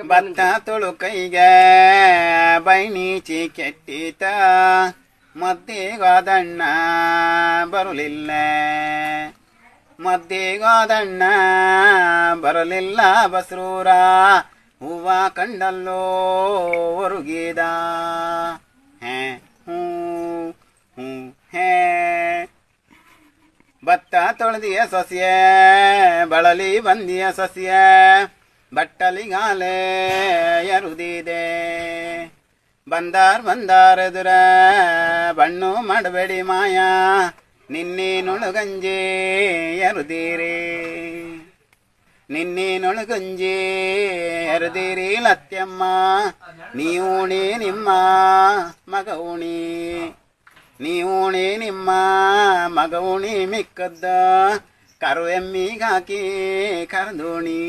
ಭತ್ತ ತುಳುಕೈಗೆ ಬೈನೀಚಿ ಕೆಟ್ಟಿತ ಮದ್ದಿಗೋದಣ್ಣ ಬರಲಿಲ್ಲ. ಮದ್ದಿಗೋದಣ್ಣ ಬರಲಿಲ್ಲ ಬಸ್ರೂರ, ಹೂವ ಕಂಡಲ್ಲೋ ಒರುಗಿದ. ಹೇ, ಹೂ ಹೂ, ಹೇ. ಭತ್ತ ತೊಳೆದಿಯ ಸೊಸೆಯ, ಬಳಲಿ ಬಂದಿಯ ಸೊಸೆಯ ಬಟ್ಟಲಿಗಾಲೆ ಅರುದಿದೆ ಬಂದಾರ್ ದುರ ಬಣ್ಣು ಮಾಡಬೇಡಿ ಮಾಯ ನಿನ್ನೇನೊಳಗಂಜಿ ನಿನ್ನೆ ನಿನ್ನೇನೊಳಗಂಜಿ ಎರುದೀರಿ ಲತ್ಯಮ್ಮ ನೀವುಣಿ ನಿಮ್ಮ ಮಗ ಉಣಿ. ನೀವುಣಿ ನಿಮ್ಮ ಮಗ ಉಣಿ ಮಿಕ್ಕದ್ದ ಕರು ಎಮ್ಮಿಗಾಕಿ ಕರ್ದೋಣಿ.